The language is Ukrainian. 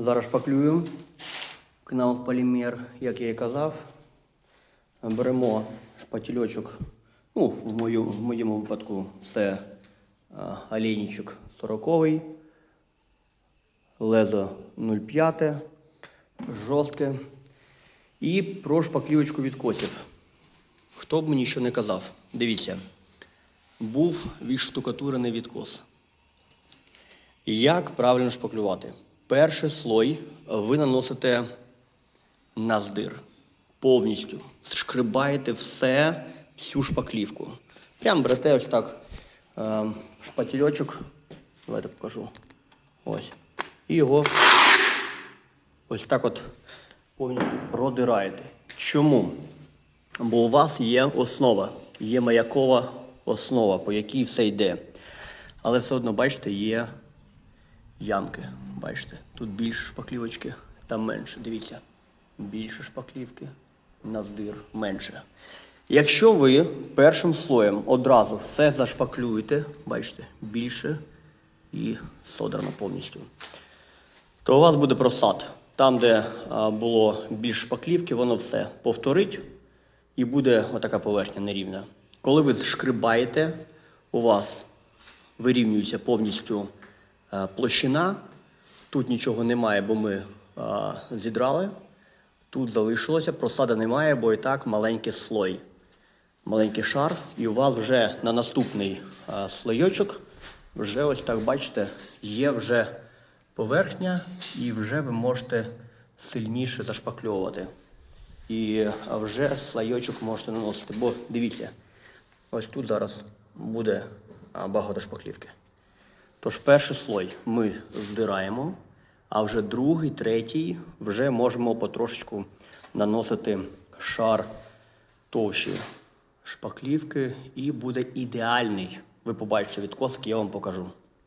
Зараз шпаклюю кнав полімер, як я і казав. Беремо шпательочок. Ну, в, мою, в моєму випадку це олійничок 40 лезо 0,5, жорстке. І про шпаклівочку відкосів. Хто б мені що не казав, дивіться, був відштукатурений відкос. Як правильно шпаклювати? Перший слой ви наносите на здир. Повністю. Зшкрибаєте все, всю шпаклівку. Прям берете ось так е, шпательочок. Давайте покажу. Ось. І його ось так от повністю продираєте. Чому? Бо у вас є основа, є маякова основа, по якій все йде. Але все одно, бачите, є ямки. Бачите, тут більше шпаклівочки, там менше. Дивіться, більше шпаклівки, на здир менше. Якщо ви першим слоєм одразу все зашпаклюєте, бачите, більше і содрано повністю, то у вас буде просад. Там, де було більш шпаклівки, воно все повторить і буде отака поверхня нерівна. Коли ви зшкрибаєте, у вас вирівнюється повністю площина. Тут нічого немає, бо ми е, зідрали. Тут залишилося, просада немає, бо і так маленький слой. Маленький шар, і у вас вже на наступний е, слойочок, вже ось так бачите, є вже поверхня, і вже ви можете сильніше зашпакльовувати. І е, вже слойочок можете наносити. Бо дивіться, ось тут зараз буде багато шпаклівки. Тож перший слой ми здираємо, а вже другий, третій вже можемо потрошечку наносити шар товщі шпаклівки і буде ідеальний. Ви побачите відкос, я вам покажу.